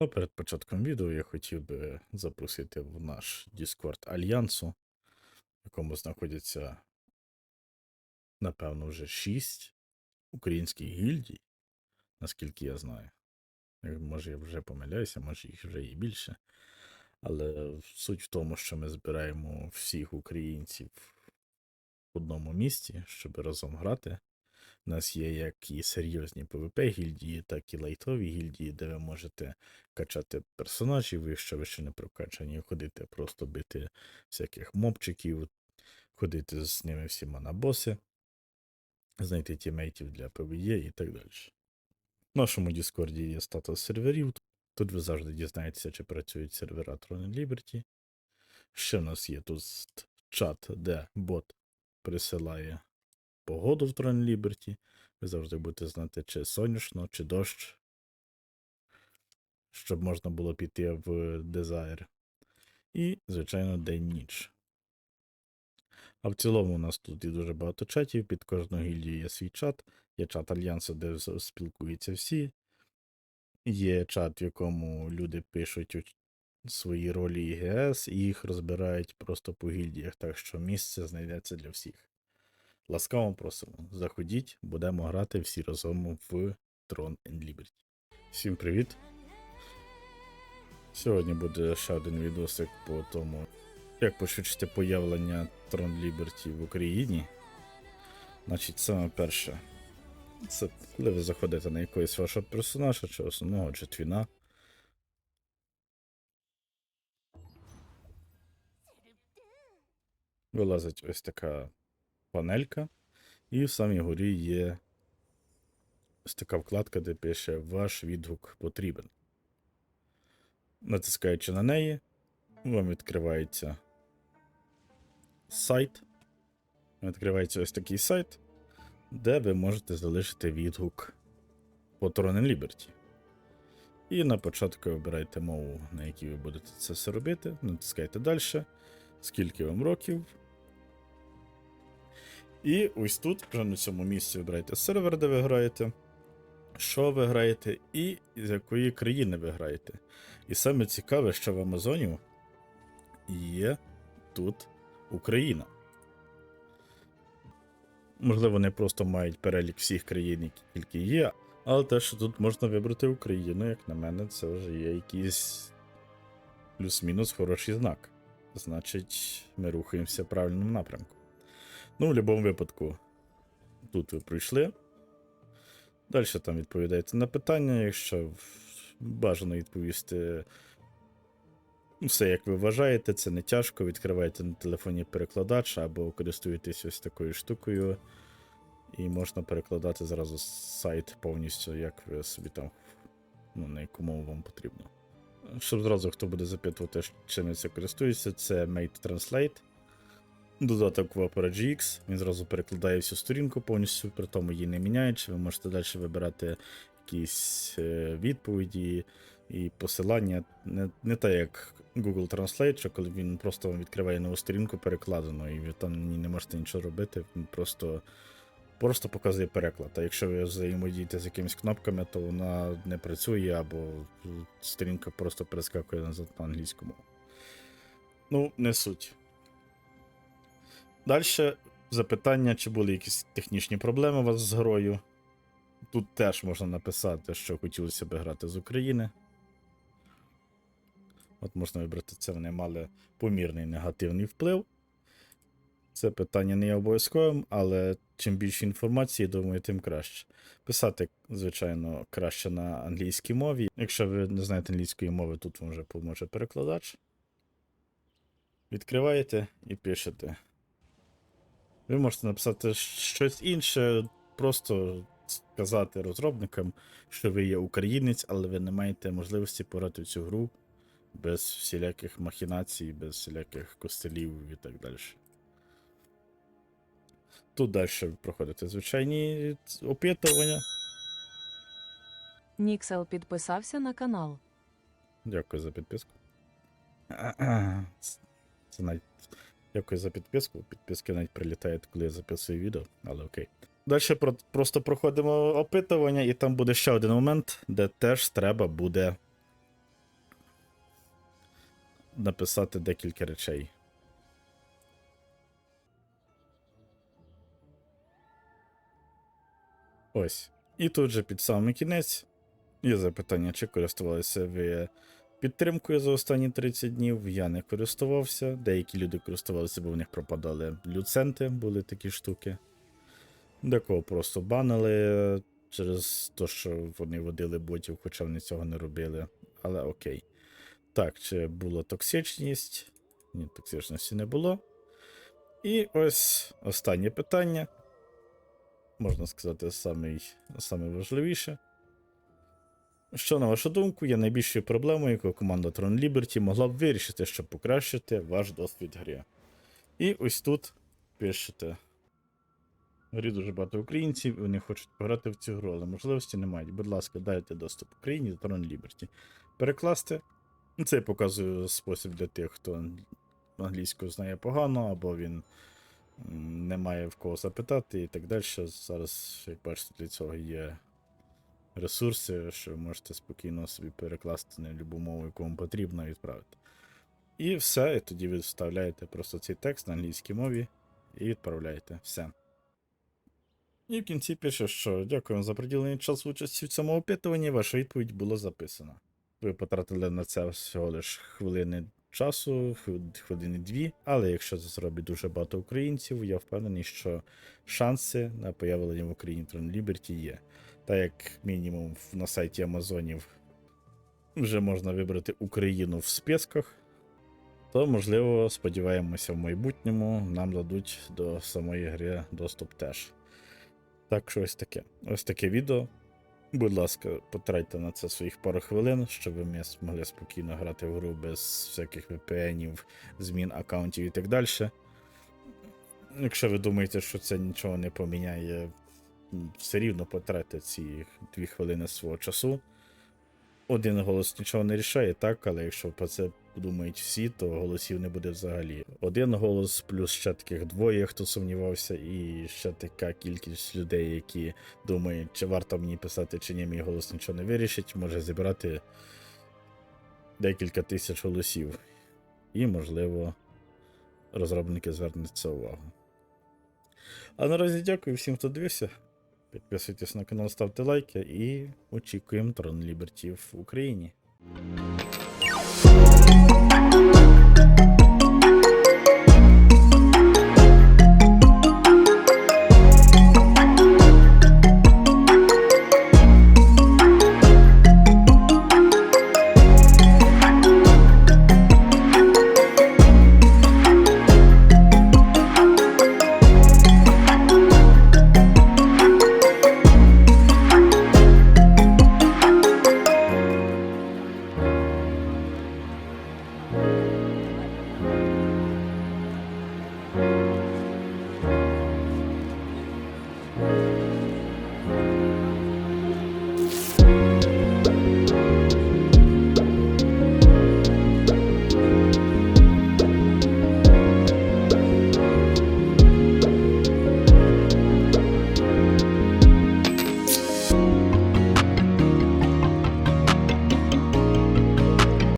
Ну, перед початком відео я хотів би запросити в наш Discord Альянсу, в якому знаходяться, напевно, вже 6 українських гільдій, наскільки я знаю. Е, Може, я вже помиляюся, може їх вже і більше. Але суть в тому, що ми збираємо всіх українців в одному місці, щоб разом грати. У нас є як і серйозні PvP гільдії, так і лайтові гільдії, де ви можете качати персонажів, якщо ви ще не прокачані, ходити, просто бити всяких мобчиків, ходити з ними всіма на боси, знайти тімейтів для PvE і так далі. В нашому Діскорді є статус серверів. Тут ви завжди дізнаєтеся, чи працюють сервера Tron Liberty. Ще в нас є тут чат, де бот присилає погоду в Tron Liberty. Ви завжди будете знати, чи сонячно, чи дощ, щоб можна було піти в Desire. І, звичайно, день-ніч. А в цілому у нас тут і дуже багато чатів, під кожну гільдію є свій чат. Є чат Альянсу, де спілкуються всі. Є чат, в якому люди пишуть свої ролі ІГС і їх розбирають просто по гільдіях, так що місце знайдеться для всіх. Ласкаво просимо, заходіть, будемо грати всі разом в Tron and Liberty. Всім привіт! Сьогодні буде ще один відосик по тому, як пошвидшити появлення Tron Liberty в Україні. Значить, саме перше. Це коли ви заходите на якогось вашого персонажа, чи основного, чи твіна. Вилазить ось така панелька, і в самій горі є ось така вкладка, де пише Ваш відгук потрібен. Натискаючи на неї, вам відкривається сайт. Відкривається ось такий сайт, де ви можете залишити відгук по Tron Liberty. І на початку обирайте мову, на якій ви будете це все робити. Натискайте далі, скільки вам років. І ось тут, вже на цьому місці, обирайте сервер, де ви граєте, що ви граєте, і з якої країни ви граєте. І саме цікаве, що в Амазоні є тут Україна. Можливо, вони просто мають перелік всіх країн, які тільки є, але те, що тут можна вибрати Україну, як на мене, це вже є якийсь плюс-мінус хороший знак. Значить, ми рухаємося в правильному напрямку. Ну, в будь-якому випадку, тут ви пройшли. Далі там відповідаєте на питання, якщо бажано відповісти все, як ви вважаєте, це не тяжко. Відкриваєте на телефоні перекладач або користуєтесь ось такою штукою, і можна перекладати зразу сайт повністю, як ви собі там, ну, на яку мову вам потрібно. Щоб зразу хто буде запитувати, чим я це користуюся, це Mate Translate. Додаток Opera GX, він зразу перекладає всю сторінку повністю, при тому її не міняючи. Ви можете далі вибирати якісь е, відповіді і посилання. Не, не так, як Google Translate, що коли він просто вам відкриває нову сторінку перекладену, і ви там не можете нічого робити, він просто, просто показує переклад. А якщо ви взаємодієте з якимись кнопками, то вона не працює, або сторінка просто перескакує назад на англійську мову. Ну, не суть. Далі запитання, чи були якісь технічні проблеми у вас з грою. Тут теж можна написати, що хотілося б грати з України. От можна вибрати це, вони мали помірний негативний вплив. Це питання не є обов'язковим, але чим більше інформації, думаю, тим краще. Писати, звичайно, краще на англійській мові. Якщо ви не знаєте англійської мови, тут вам вже поможе перекладач. Відкриваєте і пишете. Ви можете написати щось інше, просто сказати розробникам, що ви є українець, але ви не маєте можливості пограти в цю гру без всіляких махінацій, без всіляких костелів і так далі. Тут далі ви проходите звичайні опитування. Ніксел підписався на канал. Дякую за підписку. Це навіть... Дякую за підписку. Підписки навіть прилітають, коли я записую відео, але окей. Далі про... просто проходимо опитування, і там буде ще один момент, де теж треба буде написати декілька речей. Ось. І тут же під самий кінець є запитання, чи користувалися ви підтримкою за останні 30 днів. Я не користувався. Деякі люди користувалися, бо в них пропадали люценти, були такі штуки. Декого просто банили через те, що вони водили ботів, хоча вони цього не робили. Але окей. Так, чи була токсичність? Ні, токсичності не було. І ось останнє питання. Можна сказати, саме важливіше. Що, на вашу думку, є найбільшою проблемою, яку команда Tron Liberty могла б вирішити, щоб покращити ваш досвід гри? І ось тут пишете. В грі дуже багато українців, і вони хочуть пограти в цю гру, але можливості не мають. Будь ласка, дайте доступ Україні до Tron Liberty. Перекласти. Ну, Це я показую спосіб для тих, хто англійську знає погано, або він не має в кого запитати і так далі. Зараз, як бачите, для цього є ресурси, що можете спокійно собі перекласти на любу мову, яку вам потрібно, відправити. І все, і тоді ви вставляєте просто цей текст на англійській мові і відправляєте. Все. І в кінці пише, що дякуємо за приділений час участі в цьому опитуванні. Ваша відповідь була записана. Ви потратили на це всього лиш хвилини часу, хвилини дві. Але якщо це зробить дуже багато українців, я впевнений, що шанси на появлення в Україні Tron Liberty є. Та як мінімум на сайті Амазонів вже можна вибрати Україну в списках, то можливо, сподіваємося, в майбутньому нам дадуть до самої гри доступ теж. Так що ось таке. Ось таке відео. Будь ласка, потратьте на це своїх пару хвилин, щоб ми змогли спокійно грати в гру без всяких VPN-ів, змін аккаунтів і так далі. Якщо ви думаєте, що це нічого не поміняє, все рівно потратьте ці дві хвилини свого часу. Один голос нічого не рішає, так, але якщо про це думають всі, то голосів не буде взагалі. Один голос, плюс ще таких двоє, хто сумнівався, і ще така кількість людей, які думають, чи варто мені писати, чи ні, мій голос нічого не вирішить, може зібрати декілька тисяч голосів. І, можливо, розробники звернуть це увагу. А наразі дякую всім, хто дивився. Підписуйтесь на канал, ставте лайки і очікуємо Трон Ліберті в Україні.